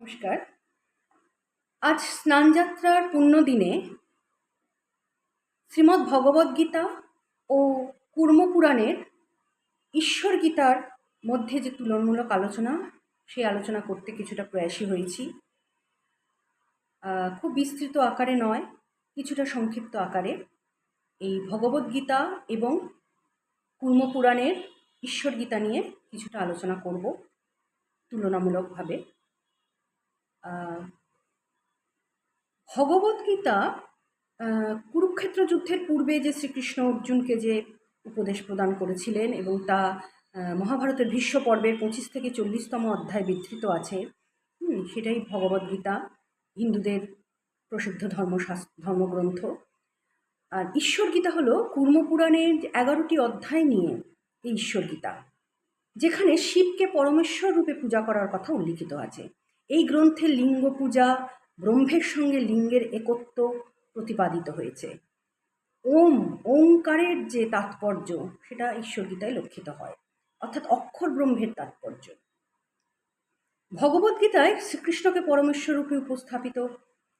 নমস্কার। আজ স্নানযাত্রার পুণ্যদিনে শ্রীমদ্ ভগবদ্গীতা ও কুর্মপুরাণের ঈশ্বর গীতার মধ্যে যে তুলনামূলক আলোচনা, সেই আলোচনা করতে কিছুটা প্রয়াসী হয়েছি। খুব বিস্তৃত আকারে নয়, কিছুটা সংক্ষিপ্ত আকারে। এই ভগবদ্গীতা এবং কুর্মপুরাণের ঈশ্বর গীতা নিয়ে কিছুটা আলোচনা করব, তুলনামূলকভাবে। ভগবদ্গীতা কুরুক্ষেত্র যুদ্ধের পূর্বে যে শ্রীকৃষ্ণ অর্জুনকে যে উপদেশ প্রদান করেছিলেন এবং তা মহাভারতের ভীষ্ম পর্বের পঁচিশ থেকে চল্লিশতম অধ্যায় বিধৃত আছে সেটাই ভগবদ্গীতা হিন্দুদের প্রসিদ্ধ ধর্মশাস্ত্র ধর্মগ্রন্থ। আর ঈশ্বর গীতা হলো কুর্মপুরাণের এগারোটি অধ্যায় নিয়ে এই ঈশ্বর গীতা, যেখানে শিবকে পরমেশ্বর রূপে পূজা করার কথা উল্লিখিত আছে। এই গ্রন্থে লিঙ্গ পূজা, ব্রহ্মের সঙ্গে লিঙ্গের একত্ব প্রতিপাদিত হয়েছে। ওম, ওঙ্কারের যে তাৎপর্য, সেটা ঈশ্বর গীতায় লক্ষিত হয়। অর্থাৎ অক্ষর ব্রহ্মের তাৎপর্য। ভগবদ্গীতায় শ্রীকৃষ্ণকে পরমেশ্বর রূপে উপস্থাপিত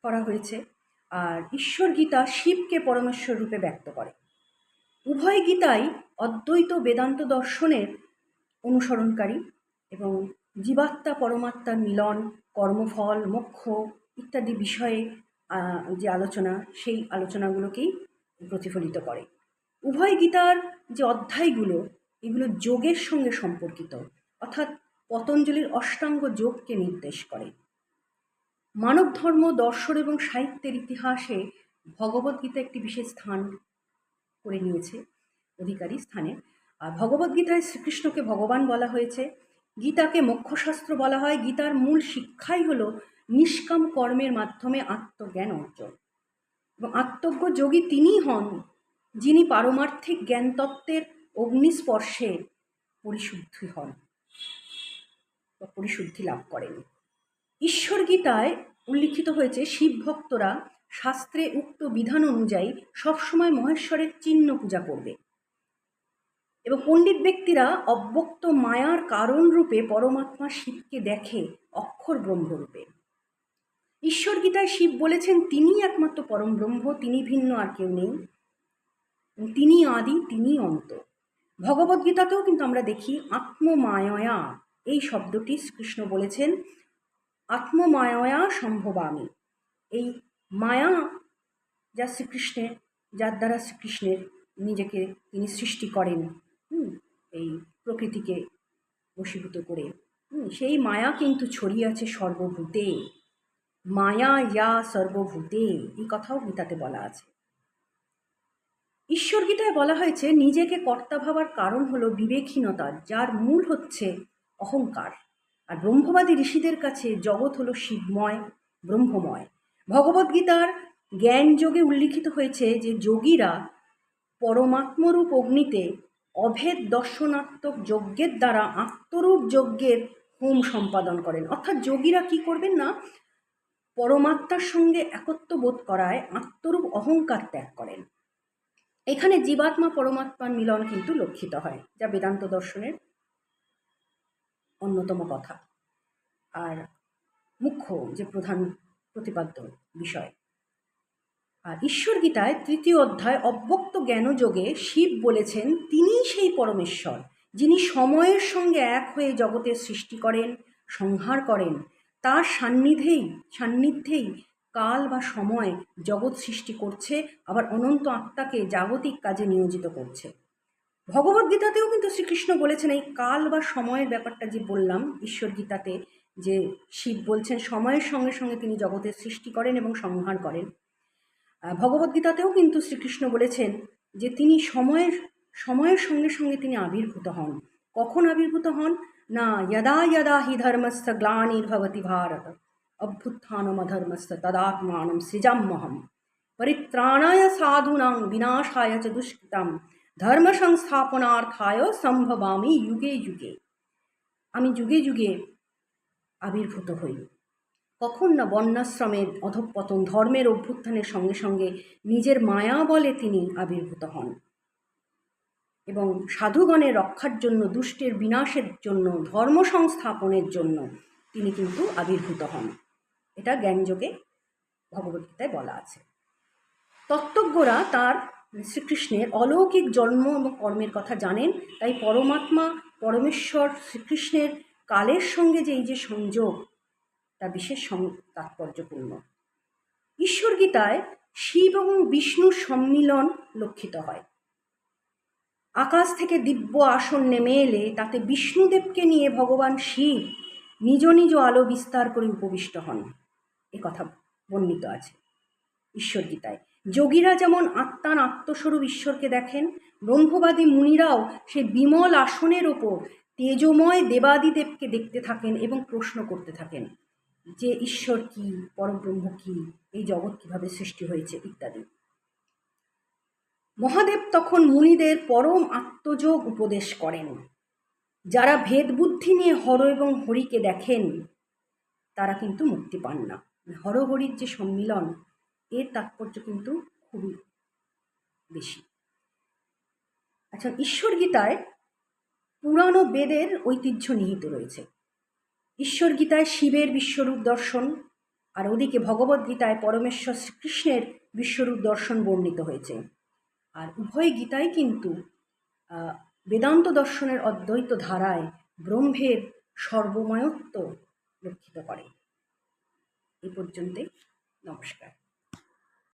করা হয়েছে আর ঈশ্বর গীতা শিবকে পরমেশ্বর রূপে ব্যক্ত করে। উভয় গীতাই অদ্বৈত বেদান্ত দর্শনের অনুসরণকারী এবং জীবাত্মা পরমাত্মার মিলন, কর্মফল, মোক্ষ ইত্যাদি বিষয়ে যে আলোচনা, সেই আলোচনাগুলোকেই প্রতিফলিত করে। উভয় গীতার যে অধ্যায়গুলো, এগুলো যোগের সঙ্গে সম্পর্কিত। অর্থাৎ পতঞ্জলির অষ্টাঙ্গ যোগকে নির্দেশ করে। মানব ধর্ম, দর্শন এবং সাহিত্যের ইতিহাসে ভগবদ্গীতা একটি বিশেষ স্থান করে নিয়েছে, অধিকারী স্থানে। আর ভগবদ্গীতায় শ্রীকৃষ্ণকে ভগবান বলা হয়েছে। গীতাকে মোক্ষশাস্ত্র বলা হয়। গীতার মূল শিক্ষাই হলো নিষ্কাম কর্মের মাধ্যমে আত্মজ্ঞান অর্জন। এবং আত্মজ্ঞ যোগী তিনিই হন যিনি পারমার্থিক জ্ঞানতত্ত্বের অগ্নিস্পর্শে পরিশুদ্ধি হন বা পরিশুদ্ধি লাভ করেন। ঈশ্বর গীতায় উল্লিখিত হয়েছে, শিব ভক্তরা শাস্ত্রে উক্ত বিধান অনুযায়ী সবসময় মহেশ্বরের চিহ্ন পূজা করবে। এবং পণ্ডিত ব্যক্তিরা অব্যক্ত মায়ার কারণ রূপে পরমাত্মা শিবকে দেখে অক্ষর ব্রহ্মরূপে ঈশ্বর গীতায় শিব বলেছেন, তিনিই একমাত্র পরম ব্রহ্ম, তিনি ভিন্ন আর কেউ নেই। তিনি আদি তিনি অন্ত। ভগবদ্গীতাতেও কিন্তু আমরা দেখি, আত্মমায়য়া এই শব্দটি শ্রীকৃষ্ণ বলেছেন, আত্মমায়য়া সম্ভবামি। এই মায়া যা শ্রীকৃষ্ণের, যার দ্বারা শ্রীকৃষ্ণের নিজেকে তিনি সৃষ্টি করেন। এই প্রকৃতিকে বশীভূত করে। সেই মায়া কিন্তু ছড়িয়ে আছে সর্বভূতে। মায়া ইয়া সর্বভূতে, এই কথাও গীতাতে বলা আছে। ঈশ্বর গীতায় বলা হয়েছে, নিজেকে কর্তা ভাবার কারণ হলো বিবেকহীনতা, যার মূল হচ্ছে অহংকার। আর ব্রহ্মবাদী ঋষিদের কাছে জগৎ হলো শিবময়, ব্রহ্মময়। ভগবদ্গীতার জ্ঞান যোগে উল্লিখিত হয়েছে যে যোগীরা পরমাত্মরূপ অগ্নিতে অভেদ দর্শনাত্মক যজ্ঞের দ্বারা আত্মরূপ যজ্ঞের হোম সম্পাদন করেন। অর্থাৎ যোগীরা কি করবেন না? পরমাত্মার সঙ্গে একত্ব বোধ করায় আত্মরূপ অহংকার ত্যাগ করেন। এখানে জীবাত্মা, পরমাত্মার মিলন কিন্তু লক্ষিত হয়, যা বেদান্ত দর্শনের অন্যতম কথা। আর মুখ্য যে প্রধান প্রতিপাদ্য বিষয় আর ঈশ্বর গীতায় তৃতীয় অধ্যায় অব্যক্ত জ্ঞানযোগে শিব বলেছেন, তিনিই সেই পরমেশ্বর, যিনি সময়ের সঙ্গে এক হয়ে জগতের সৃষ্টি করেন, সংহার করেন। তার সান্নিধ্যেই সান্নিধ্যেই কাল বা সময় জগৎ সৃষ্টি করছে, আবার অনন্ত আত্মাকে জাগতিক কাজে নিয়োজিত করছে। ভগবদ্গীতাতেও কিন্তু শ্রীকৃষ্ণ বলেছেন, এই কাল বা সময়ের ব্যাপারটা যে বললাম ঈশ্বর গীতাতে যে শিব বলছেন, সময়ের সঙ্গে সঙ্গে তিনি জগতের সৃষ্টি করেন এবং সংহার করেন। ভগবদ্গীতাতেও কিন্তু শ্রীকৃষ্ণ বলেছেন যে তিনি সময়ের সময়ের সঙ্গে সঙ্গে তিনি আবির্ভূত হন। কখন আবির্ভূত হন? না যদা যদা হি ধর্মস্থ গ্লানির্ভবতি ভারত অভ্যুত্থানমধর্মস্থ তদাত্মানম সৃজাম্যহম পরিত্রাণায় সাধুনাং বিনাশায় চ দুষ্কৃতম ধর্ম সংস্থাপনার্থায় সম্ভবামি যুগে যুগে আমি যুগে যুগে আবির্ভূত হই। কখন না বন্যাশ্রমের অধঃপতন ধর্মের অভ্যুত্থানের সঙ্গে সঙ্গে নিজের মায়া বলে তিনি আবির্ভূত হন। এবং সাধুগণের রক্ষার জন্য, দুষ্টের বিনাশের জন্য, ধর্ম সংস্থাপনের জন্য তিনি কিন্তু আবির্ভূত হন। এটা জ্ঞানযোগে ভগবদ্গীতায় বলা আছে। তত্ত্বজ্ঞরা তার শ্রীকৃষ্ণের অলৌকিক জন্ম এবং কর্মের কথা জানেন, তাই পরমাত্মা, পরমেশ্বর, শ্রীকৃষ্ণের কালের সঙ্গে যে এই যে সংযোগ তা বিশেষ তাৎপর্যপূর্ণ। ঈশ্বর গীতায় শিব এবং বিষ্ণুর সম্মিলন লক্ষিত হয়। আকাশ থেকে দিব্য আসন নেমে এলে তাতে বিষ্ণুদেবকে নিয়ে ভগবান শিব নিজ নিজ আলো বিস্তার করে উপবিষ্ট হন। এ কথা বর্ণিত আছে। ঈশ্বর গীতায় যোগীরা যেমন আত্মার আত্মস্বরূপ ঈশ্বরকে দেখেন, ব্রহ্মবাদী মুনিরাও সে বিমল আসনের ওপর তেজময় দেবাদিদেবকে দেখতে থাকেন এবং প্রশ্ন করতে থাকেন। যে ঈশ্বর কি পরব্রহ্ম কি, এই জগৎ কীভাবে সৃষ্টি হয়েছে ইত্যাদি। মহাদেব তখন মুনিদের পরম আত্মযোগ উপদেশ করেন। যারা ভেদ বুদ্ধি নিয়ে হর এবং হরিকে দেখেন, তারা কিন্তু মুক্তি পান না। হরহরির যে সম্মিলন, এর তাৎপর্য কিন্তু খুবই বেশি। আচ্ছা ঈশ্বর গীতায় পুরানো বেদের ঐতিহ্য নিহিত রয়েছে। ঈশ্বর গীতায় শিবের বিশ্বরূপ দর্শন আর ওদিকে ভগবদ্গীতায় পরমেশ্বর শ্রীকৃষ্ণের বিশ্বরূপ দর্শন বর্ণিত হয়েছে। আর উভয় গীতায় কিন্তু বেদান্ত দর্শনের অদ্বৈত ধারায় ব্রহ্মের সর্বময়ত্ব লক্ষিত করে। এ পর্যন্তই, নমস্কার।